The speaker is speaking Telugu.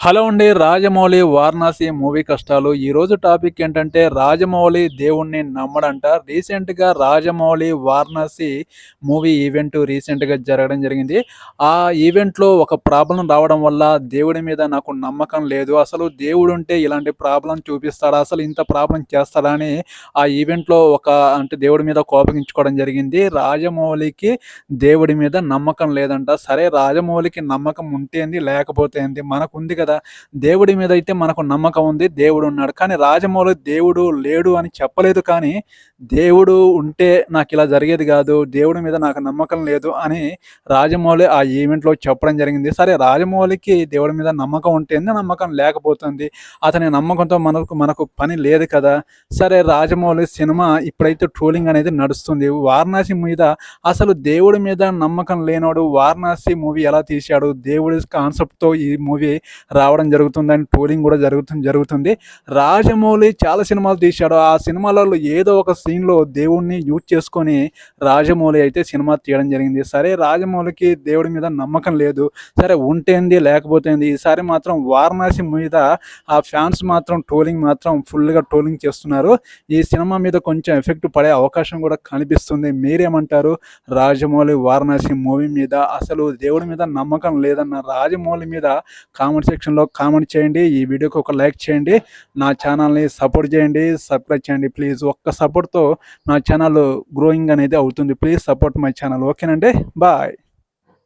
హలో అండి రాజమౌళి వారణాసి మూవీ కష్టాలు. ఈ రోజు టాపిక్ ఏంటంటే రాజమౌళి దేవుణ్ణి నమ్మడంట. రీసెంట్గా రాజమౌళి వారణాసి మూవీ ఈవెంట్ రీసెంట్గా జరగడం జరిగింది. ఆ ఈవెంట్లో ఒక ప్రాబ్లం రావడం వల్ల దేవుడి మీద నాకు నమ్మకం లేదు. అసలు దేవుడు ఉంటే ఇలాంటి ప్రాబ్లం చూపిస్తాడా? అసలు ఇంత ప్రాబ్లం చేస్తాడా అని ఆ ఈవెంట్లో ఒక అంటే దేవుడి మీద కోపగించుకోవడం జరిగింది. రాజమౌళికి దేవుడి మీద నమ్మకం లేదంట. సరే రాజమౌళికి నమ్మకం ఉంటేంది లేకపోతే ఏంది? మనకుంది కదా. దేవుడి మీద అయితే మనకు నమ్మకం ఉంది దేవుడు ఉన్నాడు. కానీ రాజమౌళి దేవుడు లేడు అని చెప్పలేదు కానీ దేవుడు ఉంటే నాకు ఇలా జరిగేది కాదు దేవుడి మీద నాకు నమ్మకం లేదు అని రాజమౌళి ఆ ఈవెంట్లో చెప్పడం జరిగింది. సరే రాజమౌళికి దేవుడి మీద నమ్మకం ఉంటేనే నమ్మకం లేకపోతుంది? అతని నమ్మకంతో మనకు మనకు పని లేదు కదా? సరే రాజమౌళి సినిమా ఇప్పుడైతే ట్రోలింగ్ అనేది నడుస్తుంది. వారణాసి మీద అసలు దేవుడి మీద నమ్మకం లేనోడు వారణాసి మూవీ ఎలా తీశాడు? దేవుడి కాన్సెప్ట్తో ఈ మూవీ రావడం జరుగుతుంది అండ్ పోలింగ్ కూడా జరుగుతుంది జరుగుతుంది. రాజమౌళి చాలా సినిమాలు తీశాడు. ఆ సినిమాలలో ఏదో ఒక సీన్లో దేవుణ్ణి యూజ్ చేసుకొని రాజమౌళి అయితే సినిమా తీయడం జరిగింది. సరే రాజమౌళికి దేవుడి మీద నమ్మకం లేదు. సరే ఉంటేంది లేకపోతేంది ఈసారి మాత్రం వారణాసి మీద ఆ ఫ్యాన్స్ మాత్రం ట్రోలింగ్ మాత్రం ఫుల్గా ట్రోలింగ్ చేస్తున్నారు. ఈ సినిమా మీద కొంచెం ఎఫెక్ట్ పడే అవకాశం కూడా కనిపిస్తుంది. మీరేమంటారు? రాజమౌళి వారణాసి మూవీ మీద అసలు దేవుడి మీద నమ్మకం లేదన్న రాజమౌళి మీద కామెంట్ సెక్షన్లో కామెంట్ చేయండి ఈ వీడియోకి ఒక లైక్ చేయండి నా ఛానల్ని సపోర్ట్ చేయండి సబ్స్క్రైబ్ చేయండి ప్లీజ్ ఒక్క సపోర్ట్తో నా ఛానల్ గ్రోయింగ్ అనేది అవుతుంది. ప్లీజ్ సపోర్ట్ మై ఛానల్ ఓకేనండి బాయ్